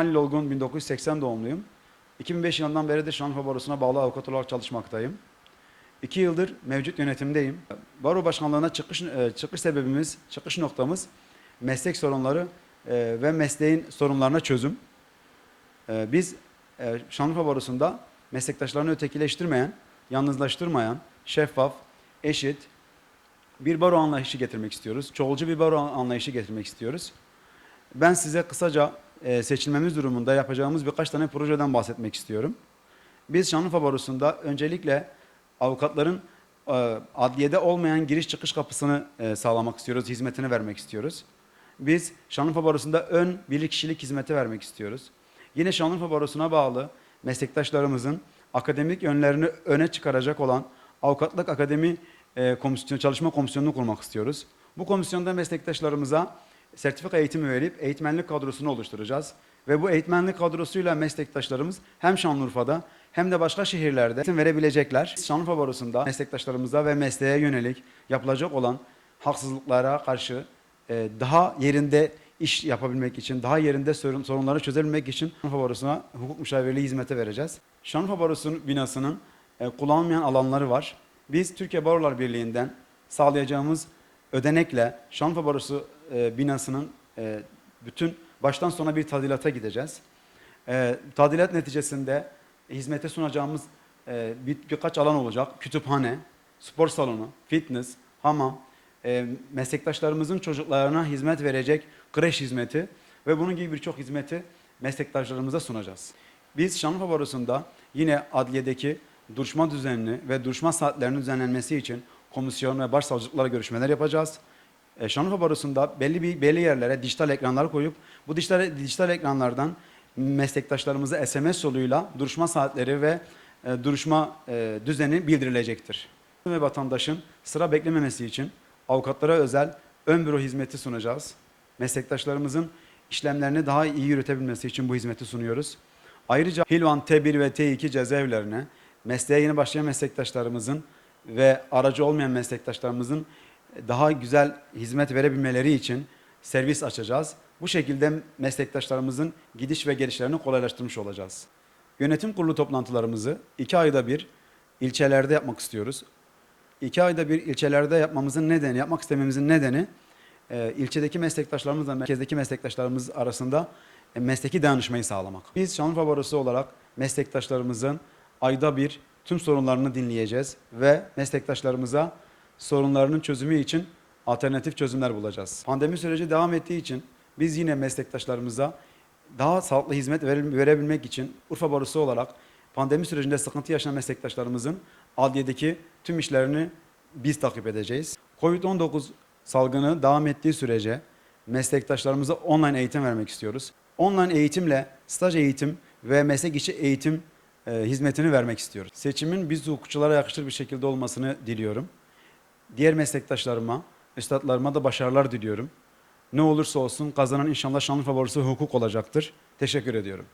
Halil Olgun 1980 doğumluyum. 2005 yılından beri de Şanlıurfa Barosu'na bağlı avukat olarak çalışmaktayım. İki yıldır mevcut yönetimdeyim. Baro başkanlığına çıkış, e, çıkış sebebimiz, çıkış noktamız meslek sorunları e, ve mesleğin sorunlarına çözüm. E, Biz Şanlıurfa Barosu'nda meslektaşlarını ötekileştirmeyen, yalnızlaştırmayan, şeffaf, eşit bir baro anlayışı getirmek istiyoruz. Çoğulcu bir baro anlayışı getirmek istiyoruz. Ben size kısaca e, seçilmemiz durumunda yapacağımız birkaç tane projeden bahsetmek istiyorum. Biz Şanlıurfa Barosu'nda öncelikle avukatların e, adliyede olmayan giriş çıkış kapısını e, sağlamak istiyoruz, hizmetini vermek istiyoruz. Biz Şanlıurfa Barosu'nda ön bilirkişilik hizmeti vermek istiyoruz. Yine Şanlıurfa Barosu'na bağlı meslektaşlarımızın akademik yönlerini öne çıkaracak olan Avukatlık Akademi e, Komisyonu, Çalışma Komisyonu'nu kurmak istiyoruz. Bu komisyonda meslektaşlarımıza sertifika eğitimi verip eğitmenlik kadrosunu oluşturacağız. Ve bu eğitmenlik kadrosuyla meslektaşlarımız hem Şanlıurfa'da hem de başka şehirlerde eğitim verebilecekler. Şanlıurfa Barosu'nda meslektaşlarımıza ve mesleğe yönelik yapılacak olan haksızlıklara karşı e, daha yerinde iş yapabilmek için, daha yerinde sorun, sorunları çözebilmek için Şanlıurfa Barosu'na hukuk müşavirliği hizmeti vereceğiz. Şanlıurfa Barosu'nun binasının e, kullanılmayan alanları var. Biz Türkiye Barolar Birliği'nden sağlayacağımız ödenekle Şanlıurfa Barosu e, binasının e, bütün baştan sona bir tadilata gideceğiz. E, tadilat neticesinde hizmete sunacağımız bir, birkaç alan olacak. Kütüphane, spor salonu, fitness, hamam, meslektaşlarımızın çocuklarına hizmet verecek kreş hizmeti ve bunun gibi birçok hizmeti meslektaşlarımıza sunacağız. Biz Şanlıurfa Barosu'nda yine adliyedeki duruşma düzenini ve duruşma saatlerinin düzenlenmesi için komisyon ve başsavcılıklarla görüşmeler yapacağız. E, Şanlıurfa Barosu'nda belli bir belli yerlere dijital ekranlar koyup bu dijital, dijital ekranlardan meslektaşlarımıza SMS yoluyla duruşma saatleri ve e, duruşma e, düzeni bildirilecektir. Ve vatandaşın sıra beklememesi için avukatlara özel ön büro hizmeti sunacağız. Meslektaşlarımızın işlemlerini daha iyi yürütebilmesi için bu hizmeti sunuyoruz. Ayrıca Hilvan T1 ve T2 cezaevlerine mesleğe yeni başlayan meslektaşlarımızın ve aracı olmayan meslektaşlarımızın daha güzel hizmet verebilmeleri için servis açacağız. Bu şekilde meslektaşlarımızın gidiş ve gelişlerini kolaylaştırmış olacağız. Yönetim kurulu toplantılarımızı iki ayda bir ilçelerde yapmak istiyoruz. İki ayda bir ilçelerde yapmamızın nedeni, yapmak istememizin nedeni e, ilçedeki meslektaşlarımızla merkezdeki meslektaşlarımız arasında e, mesleki dayanışmayı sağlamak. Biz Şanlıurfa Barosu olarak meslektaşlarımızın ayda bir tüm sorunlarını dinleyeceğiz ve meslektaşlarımıza sorunlarının çözümü için alternatif çözümler bulacağız. Pandemi süreci devam ettiği için biz yine meslektaşlarımıza daha sağlıklı hizmet vere- verebilmek için Urfa Barosu olarak pandemi sürecinde sıkıntı yaşayan meslektaşlarımızın adliyedeki tüm işlerini biz takip edeceğiz. Covid-19 salgını devam ettiği sürece meslektaşlarımıza online eğitim vermek istiyoruz. Online eğitimle staj eğitim ve meslek içi eğitim e, hizmetini vermek istiyoruz. Seçimin biz hukukçulara yakışır bir şekilde olmasını diliyorum. Diğer meslektaşlarıma, üstadlarıma da başarılar diliyorum. Ne olursa olsun kazanan inşallah Şanlıurfa Barosu hukuk olacaktır. Teşekkür ediyorum.